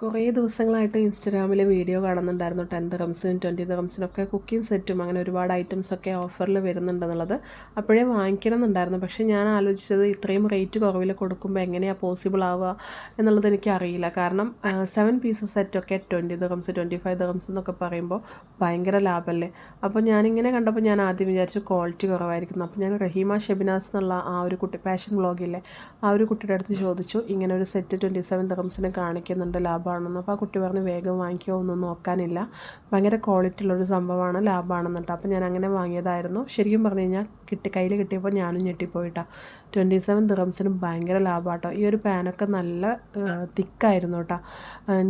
കുറേ ദിവസങ്ങളായിട്ട് ഇൻസ്റ്റഗ്രാമിൽ വീഡിയോ കാണുന്നുണ്ടായിരുന്നു. ടെൻ റംസിനും ട്വന്റി ഒക്കെ കുക്കിംഗ് സെറ്റും അങ്ങനെ ഒരുപാട് ഐറ്റംസൊക്കെ ഓഫറിൽ വരുന്നുണ്ടെന്നുള്ളത് അപ്പോഴേ വാങ്ങിക്കണം എന്നുണ്ടായിരുന്നു പക്ഷേ ഞാൻ ആലോചിച്ചത് ഇത്രയും റേറ്റ് കുറവിൽ കൊടുക്കുമ്പോൾ എങ്ങനെയാണ് പോസിബിൾ ആവുക എന്നുള്ളത് എനിക്ക് അറിയില്ല. കാരണം സെവൻ പീസസ് സെറ്റൊക്കെ ട്വന്റി ദറംസ് ട്വന്റി ഫൈവ് ദറംസ് എന്നൊക്കെ പറയുമ്പോൾ ഭയങ്കര ലാഭമല്ലേ അപ്പോൾ ഞാനിങ്ങനെ കണ്ടപ്പോൾ ഞാൻ ആദ്യം വിചാരിച്ചു ക്വാളിറ്റി കുറവായിരിക്കുന്നു. അപ്പോൾ ഞാൻ റഹീമ ഷെബിനാസ് എന്നുള്ള ആ ഒരു കുട്ടി പാഷൻ ബ്ലോഗില്ലേ ആ ഒരു കുട്ടിയുടെ അടുത്ത് ചോദിച്ചു. ഇങ്ങനെ ഒരു സെറ്റ് ട്വന്റി സെവൻ ദറംസിന് കാണിക്കുന്നുണ്ട് ലാഭം ലാഭമാണെന്ന് അപ്പോൾ ആ കുട്ടി പറഞ്ഞ് വേഗം വാങ്ങിക്കോ ഒന്നും നോക്കാനില്ല. ഭയങ്കര ക്വാളിറ്റി ഉള്ളൊരു സംഭവമാണ് ലാബാണെന്ന് കേട്ടോ അപ്പോൾ ഞാൻ അങ്ങനെ വാങ്ങിയതായിരുന്നു. ശരിക്കും പറഞ്ഞു കഴിഞ്ഞാൽ കിട്ടി കയ്യിൽ കിട്ടിയപ്പോൾ ഞാനും ഞെട്ടിപ്പോയിട്ടാ. ട്വന്റി സെവൻ ദിറംസിന് ഭയങ്കര ലാഭമാട്ടോ ഈ ഒരു പാനൊക്കെ നല്ല തിക്കായിരുന്നു കേട്ടോ.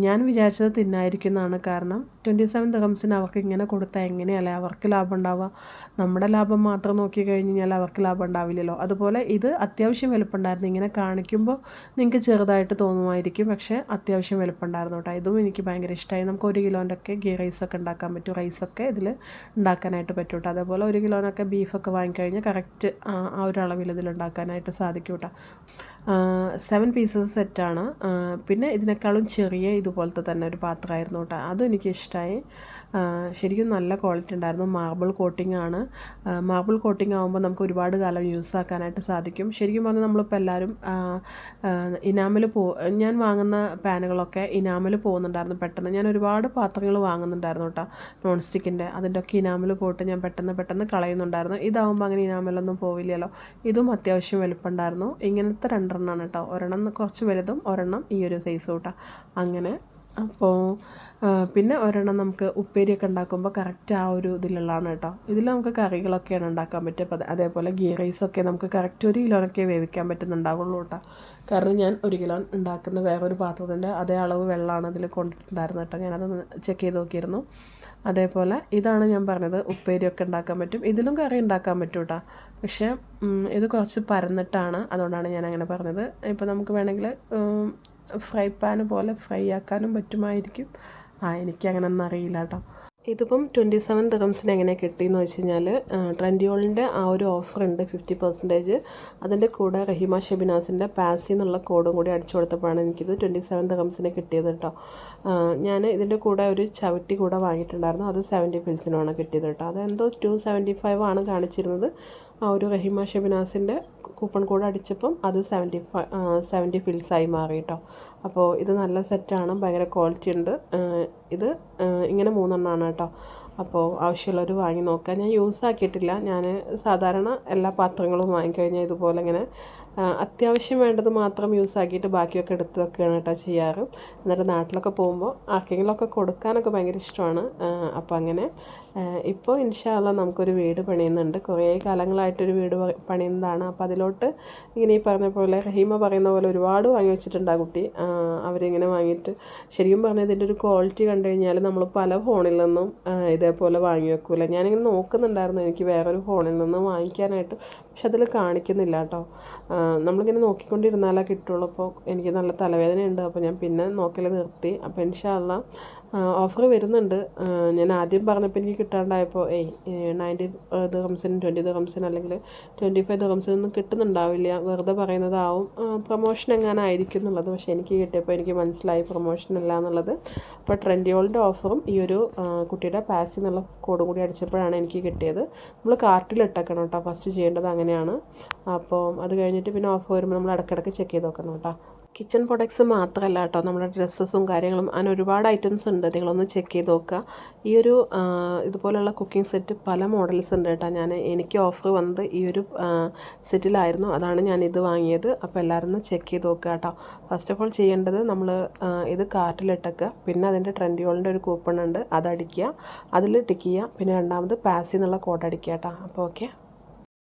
ഞാൻ വിചാരിച്ചത് തിന്നായിരിക്കുന്നതാണ് കാരണം ട്വന്റി സെവൻ ദിറംസിന് അവർക്ക് ഇങ്ങനെ കൊടുത്താൽ എങ്ങനെയല്ലേ? അവർക്ക് ലാഭം ഉണ്ടാവുക. നമ്മുടെ ലാഭം മാത്രം നോക്കി കഴിഞ്ഞ് കഴിഞ്ഞാൽ അവർക്ക് ലാഭം ഉണ്ടാവില്ലല്ലോ. അതുപോലെ ഇത് അത്യാവശ്യം വലുപ്പമുണ്ടായിരുന്നു. ഇങ്ങനെ കാണിക്കുമ്പോൾ നിങ്ങൾക്ക് ചെറുതായിട്ട് തോന്നുമായിരിക്കും. പക്ഷേ അത്യാവശ്യം വലുപ്പമുണ്ടായിരുന്നു കേട്ടോ. ഇതും എനിക്ക് ഭയങ്കര ഇഷ്ടമായി നമുക്ക് ഒരു കിലോന്റെ ഒക്കെ ഗീ റൈസൊക്കെ ഉണ്ടാക്കാൻ പറ്റും. റൈസൊക്കെ ഇതിൽ ഉണ്ടാക്കാനായിട്ട് പറ്റും കേട്ടോ. അതേപോലെ ഒരു കിലോനൊക്കെ ബീഫൊക്കെ വാങ്ങിക്കഴിഞ്ഞാൽ കറക്റ്റ് ആ ഒരു അളവിൽ ഇതിൽ ഉണ്ടാക്കാനായിട്ട് സാധിക്കും കേട്ടോ. സെവൻ പീസസ് സെറ്റാണ് പിന്നെ ഇതിനേക്കാളും ചെറിയ ഇതുപോലത്തെ തന്നെ ഒരു പാത്രമായിരുന്നു കേട്ടോ. അതും എനിക്ക് ഇഷ്ടമായി ശരിക്കും നല്ല ക്വാളിറ്റി ഉണ്ടായിരുന്നു. മാർബിൾ കോട്ടിംഗ് ആണ്. മാർബിൾ കോട്ടിംഗ് ആകുമ്പോൾ നമുക്ക് ഒരുപാട് കാലം യൂസ് ആക്കാനായിട്ട് സാധിക്കും. ശരിക്കും പറഞ്ഞാൽ നമ്മളിപ്പോൾ എല്ലാവരും ഇനാമിൽ പോ ഞാൻ വാങ്ങുന്ന പാനുകളൊക്കെ ഇനാമിൽ പോകുന്നുണ്ടായിരുന്നു പെട്ടെന്ന്. ഞാൻ ഒരുപാട് പാത്രങ്ങൾ വാങ്ങുന്നുണ്ടായിരുന്നു കേട്ടോ നോൺ സ്റ്റിക്കിന്റെ അതിന്റെ ഒക്കെ ഇനാമിൽ പോയിട്ട് ഞാൻ പെട്ടെന്ന് പെട്ടെന്ന് കളയുന്നുണ്ടായിരുന്നു. ഇതാകുമ്പോൾ അങ്ങനെ ഇനാമിലൊന്നും പോവില്ലല്ലോ. ഇതും അത്യാവശ്യം വലുപ്പമുണ്ടായിരുന്നു. ഇങ്ങനത്തെ രണ്ടെണ്ണമാണ് കേട്ടോ. ഒരെണ്ണം കുറച്ച് വലുതും ഒരെണ്ണം ഈ ഒരു സൈസ് കേട്ടോ. അങ്ങനെ അപ്പോൾ പിന്നെ ഒരെണ്ണം നമുക്ക് ഉപ്പേരിയൊക്കെ ഉണ്ടാക്കുമ്പോൾ കറക്റ്റ് ആ ഒരു ഇതിലുള്ളതാണ് കേട്ടോ. ഇതിൽ നമുക്ക് കറികളൊക്കെയാണ് ഉണ്ടാക്കാൻ പറ്റുക. അതേപോലെ ഗീ റൈസൊക്കെ നമുക്ക് കറക്റ്റ് ഒരു കിലോനൊക്കെ വേവിക്കാൻ പറ്റുന്നുണ്ടാവുള്ളൂ കേട്ടോ. കാരണം ഞാൻ ഒരു കിലോ ഉണ്ടാക്കുന്ന വേറൊരു പാത്രത്തിന്റെ അതേ അളവ് വെള്ളമാണ് അതിൽ കൊണ്ടിട്ടുണ്ടായിരുന്നത് കേട്ടോ. ഞാനത് ചെക്ക് ചെയ്ത് നോക്കിയിരുന്നു. അതേപോലെ ഇതാണ് ഞാൻ പറഞ്ഞത് ഉപ്പേരിയൊക്കെ ഉണ്ടാക്കാൻ പറ്റും. ഇതിലും കറി ഉണ്ടാക്കാൻ പറ്റും കേട്ടോ. പക്ഷേ ഇത് കുറച്ച് പരന്നിട്ടാണ്. അതുകൊണ്ടാണ് ഞാൻ അങ്ങനെ പറഞ്ഞത്. ഇപ്പോൾ നമുക്ക് വേണമെങ്കിൽ ഫ്രൈ പാൻ പോലെ ഫ്രൈ ആക്കാനും പറ്റുമായിരിക്കും. ആ എനിക്കങ്ങനെ ഒന്നും അറിയില്ല കേട്ടോ ഇതിപ്പം ട്വന്റി സെവൻ ദിറംസിന് എങ്ങനെ കിട്ടിയെന്ന് വെച്ച് കഴിഞ്ഞാൽ ട്രെൻഡിയോളിന്റെ ആ ഒരു ഓഫർ ഉണ്ട് ഫിഫ്റ്റി പെർസെന്റേജ് അതിന്റെ കൂടെ റഹിമ ഷെബിനാസിന്റെ പാസി എന്നുള്ള കോഡും കൂടി അടിച്ചു കൊടുത്തപ്പോഴാണ് എനിക്കിത് ട്വന്റി സെവൻ ദിറംസിന് കിട്ടിയത് കേട്ടോ. ഞാൻ ഇതിന്റെ കൂടെ ഒരു ചവിട്ടി കൂടെ വാങ്ങിയിട്ടുണ്ടായിരുന്നു. അത് സെവന്റി ഫിൽസിനുമാണ് കിട്ടിയത് കേട്ടോ. അതെന്തോ ടു സെവന്റി ഫൈവ് ആണ് കാണിച്ചിരുന്നത്. ആ ഒരു റഹിമ ഷെബിനാസിന്റെ കൂപ്പൺ കോഡ് അടിച്ചപ്പം അത് സെവന്റി സെവന്റി ഫിൽസായി മാറി കേട്ടോ അപ്പോൾ ഇത് നല്ല സെറ്റാണ് ഭയങ്കര ക്വാളിറ്റി ഉണ്ട്. ഇത് ഇങ്ങനെ മൂന്നെണ്ണമാണ് കേട്ടോ അപ്പോൾ ആവശ്യമുള്ളവർ വാങ്ങി നോക്കുക. ഞാൻ യൂസ് ആക്കിയിട്ടില്ല. ഞാൻ സാധാരണ എല്ലാ പാത്രങ്ങളും വാങ്ങിക്കഴിഞ്ഞാൽ ഇതുപോലെ ഇങ്ങനെ അത്യാവശ്യം വേണ്ടത് മാത്രം യൂസ് ആക്കിയിട്ട് ബാക്കിയൊക്കെ എടുത്ത് വെക്കുകയാണ് കേട്ടോ ചെയ്യാറ്. എന്നിട്ട് നാട്ടിലൊക്കെ പോകുമ്പോൾ ആർക്കെങ്കിലുമൊക്കെ കൊടുക്കാനൊക്കെ ഭയങ്കര ഇഷ്ടമാണ്. അപ്പോൾ അങ്ങനെ ഇപ്പോൾ ഇൻഷാല്ല നമുക്കൊരു വീട് പണിയുന്നുണ്ട്. കുറേ കാലങ്ങളായിട്ടൊരു വീട് പണിയുന്നതാണ്. അപ്പോൾ അതിലോട്ട് ഇങ്ങനെ ഈ പറഞ്ഞ പോലെ റഹീമ പറയുന്ന പോലെ ഒരുപാട് വാങ്ങി വെച്ചിട്ടുണ്ട് ആ കുട്ടി. അവരിങ്ങനെ വാങ്ങിയിട്ട് ശരിക്കും പറഞ്ഞാൽ ഇതിന്റെ ഒരു ക്വാളിറ്റി കണ്ടു കഴിഞ്ഞാൽ നമ്മൾ പല ഫോണിൽ നിന്നും ഇതേപോലെ വാങ്ങി വെക്കൂല. ഞാനിങ്ങനെ നോക്കുന്നുണ്ടായിരുന്നു എനിക്ക് വേറൊരു ഫോണിൽ നിന്ന് വാങ്ങിക്കാനായിട്ട്. പക്ഷെ അതിൽ കാണിക്കുന്നില്ല കേട്ടോ. നമ്മളിങ്ങനെ നോക്കിക്കൊണ്ടിരുന്നാലേ കിട്ടുള്ളൂ. അപ്പോൾ എനിക്ക് നല്ല തലവേദനയുണ്ട്. അപ്പോൾ ഞാൻ പിന്നെ നോക്കൽ നിർത്തി. അപ്പോൾ ഇൻഷാല്ല ഓഫർ വരുന്നുണ്ട്. ഞാൻ ആദ്യം പറഞ്ഞപ്പോൾ എനിക്ക് കിട്ടാണ്ടായപ്പോൾ ഏയ് നയന്റി ദറംസിന് ട്വന്റി ദറംസിന് അല്ലെങ്കിൽ ട്വന്റി ഫൈവ് ദറംസിനൊന്നും കിട്ടുന്നുണ്ടാവില്ല. വെറുതെ പറയുന്നതാവും. പ്രൊമോഷൻ എങ്ങനെ ആയിരിക്കും എന്നുള്ളത് പക്ഷേ എനിക്ക് കിട്ടിയപ്പോൾ എനിക്ക് മനസ്സിലായി പ്രൊമോഷൻ അല്ല എന്നുള്ളത്. അപ്പോൾ ട്രെൻഡിയോളിന്റെ ഓഫറും ഈ ഒരു കുട്ടിയുടെ പാസ് എന്നുള്ള കോഡും കൂടി അടിച്ചപ്പോഴാണ് എനിക്ക് കിട്ടിയത്. നമ്മൾ കാർട്ടിലിട്ടേക്കണം കേട്ടോ ഫസ്റ്റ് ചെയ്യേണ്ടത് അങ്ങനെയാണ്. അപ്പോൾ അത് കഴിഞ്ഞിട്ട് പിന്നെ ഓഫർ വരുമ്പോൾ നമ്മൾ ഇടയ്ക്കിടയ്ക്ക് ചെക്ക് ചെയ്ത് നോക്കണം കേട്ടോ കിച്ചൺ പ്രൊഡക്ട്സ് മാത്രമല്ല കേട്ടോ. നമ്മുടെ ഡ്രസ്സസും കാര്യങ്ങളും അങ്ങനെ ഒരുപാട് ഐറ്റംസ് ഉണ്ട്. നിങ്ങളൊന്ന് ചെക്ക് ചെയ്ത് നോക്കുക. ഈ ഒരു ഇതുപോലുള്ള കുക്കിംഗ് സെറ്റ് പല മോഡൽസ് ഉണ്ട് കേട്ടോ. ഞാൻ എനിക്ക് ഓഫർ വന്നത് ഈ ഒരു സെറ്റിലായിരുന്നു അതാണ് ഞാൻ ഇത് വാങ്ങിയത്. അപ്പോൾ എല്ലാവരും ഒന്ന് ചെക്ക് ചെയ്ത് നോക്കുക കേട്ടോ. ഫസ്റ്റ് ഓഫ് ഓൾ ചെയ്യേണ്ടത് നമ്മൾ ഇത് കാർട്ടിലിട്ടേക്കുക പിന്നെ അതിന്റെ ട്രെൻഡിയോളിന്റെ ഒരു കൂപ്പൺ ഉണ്ട്. അതടിക്കുക അതിൽ ടിക്ക് ചെയ്യുക. പിന്നെ രണ്ടാമത് പാസി എന്നുള്ള കോഡ് അടിക്കുക കേട്ടോ. അപ്പോൾ ഓക്കെ